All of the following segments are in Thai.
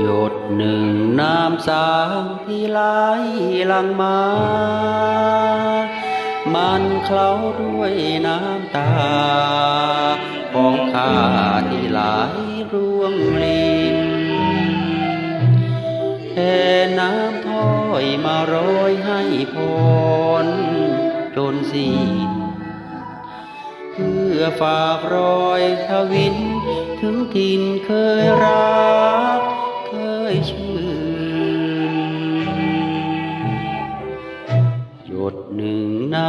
หยดหนึ่งน้ำสางที่ไหลหลังมา มันเคล้าด้วยน้ำตา ของข้าที่ไหลร่วงลินแค่น้ำถ้อยมาโรยให้พรจนสิ้นเพื่อฝากรอยทวิน ถึงถิ่นเคยรัก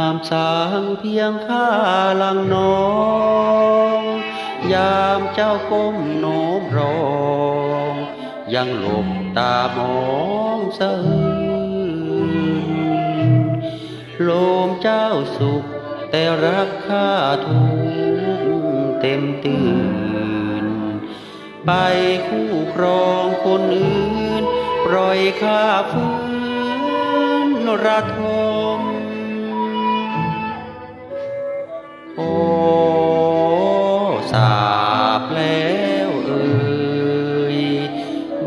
งน้ำสางเพียงข้าลังน้อง ยามเจ้าก้มโน้มรอง ยังหลบตามองสะอื้นโลมเจ้าสุข แต่รักข้าทุกเต็มตื่น ไปคู่ครองคนอื่น ปล่อยข้าฟื้นระทม โอ้สาบแล้วเอ่ย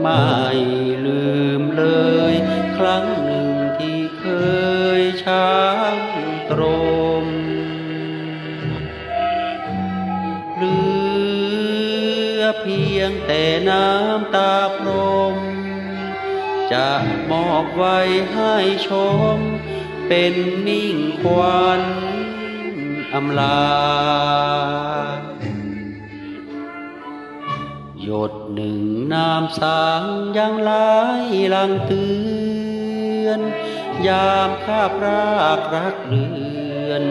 ไม่ลืมเลย ครั้งหนึ่งที่เคยช้างตรมเหลือเพียงแต่น้ำตาพรม จะมอบไว้ให้ชม เป็นมิ่งควัน อำลา หยดหนึ่งน้ำสางยังไหลหลังเตือน ยามข้าพรากรักเรือน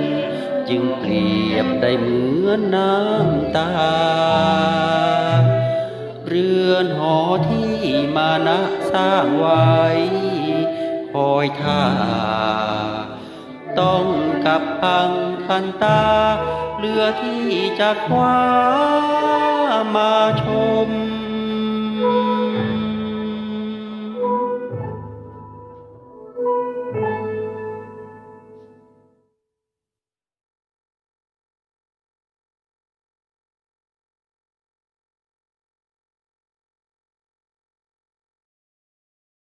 จึงเปรียบได้เหมือนน้ำตา เรือนหอที่มานะสร้างไว้ คอยท่า ต้องกับพังคันตา เรือที่จะคว้ามาชม